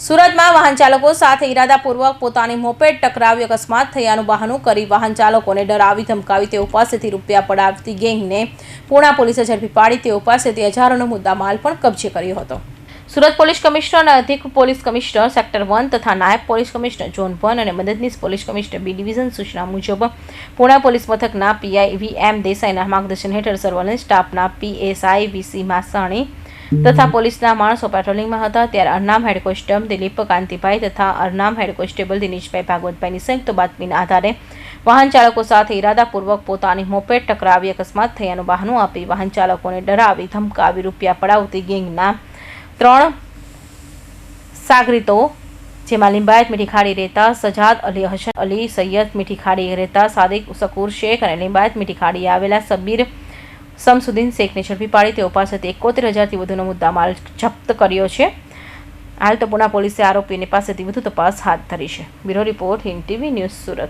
સુરતમાં વાહન ચાલકો સાથે ઇરાદાપૂર્વક પોતાની મોપેડ ટકરાવી અકસ્માત થયાનું બહાનું કરી વાહન ચાલકોને ડરાવી ધમકાવી. તેઓ પાસેથી રૂપિયા પડાવતી ગેંગને પૂણા પોલીસે ઝડપી પાડી. તેઓ પાસેથી હજારોનો મુદ્દામાલ પણ કબજે કર્યો હતો. સુરત પોલીસ કમિશનર અને અધિક પોલીસ કમિશનર સેક્ટર વન તથા નાયબ પોલીસ કમિશનર ઝોન વન અને મદદનીશ પોલીસ કમિશનર બી ડિવિઝન સૂચના મુજબ પૂણા પોલીસ મથકના પીઆઈ વી એમ દેસાઈના માર્ગદર્શન હેઠળ સર્વેલન્સ સ્ટાફના પીએસઆઈ વીસી માસાણી તથા પોલીસના માણસો પેટ્રોલિંગમાં હતા. ત્યારે અરનામ હેડ કોન્સ્ટેબલ દિલીપ કાંતિભાઈ તથા અરનામ હેડ કોન્સ્ટેબલ દિનેશભાઈ ભાગવતભાઈની સંયુક્ત બાતમીના આધારે વાહન ચાલકો સાથે ઇરાદાપૂર્વક પોતાની મોપેડ ટકરાવી અકસ્માત થયાનું બહાનું આપી વાહન ચાલકોને ડરાવી ધમકાવી રૂપિયા પડાવતી ગેંગના ત્રણ સાગરીતો, જેમાં લિંબાયત મીઠી ખાડી રહેતા સજાદ અલી હસન અલી, સૈયદ મીઠી ખાડી રહેતા સાદિક સકુર શેખ અને લિંબાયત મીઠી ખાડી આવેલા સબીર સમસુદ્દીન શેખને ઝડપી પાડી તેઓ પાસેથી એકોતેર હજારથી વધુનો મુદ્દામાલ જપ્ત કર્યો છે. હાલ તો પુના પોલીસે આરોપીની પાસેથી વધુ તપાસ હાથ ધરી છે. Bureau report Hind news Surat.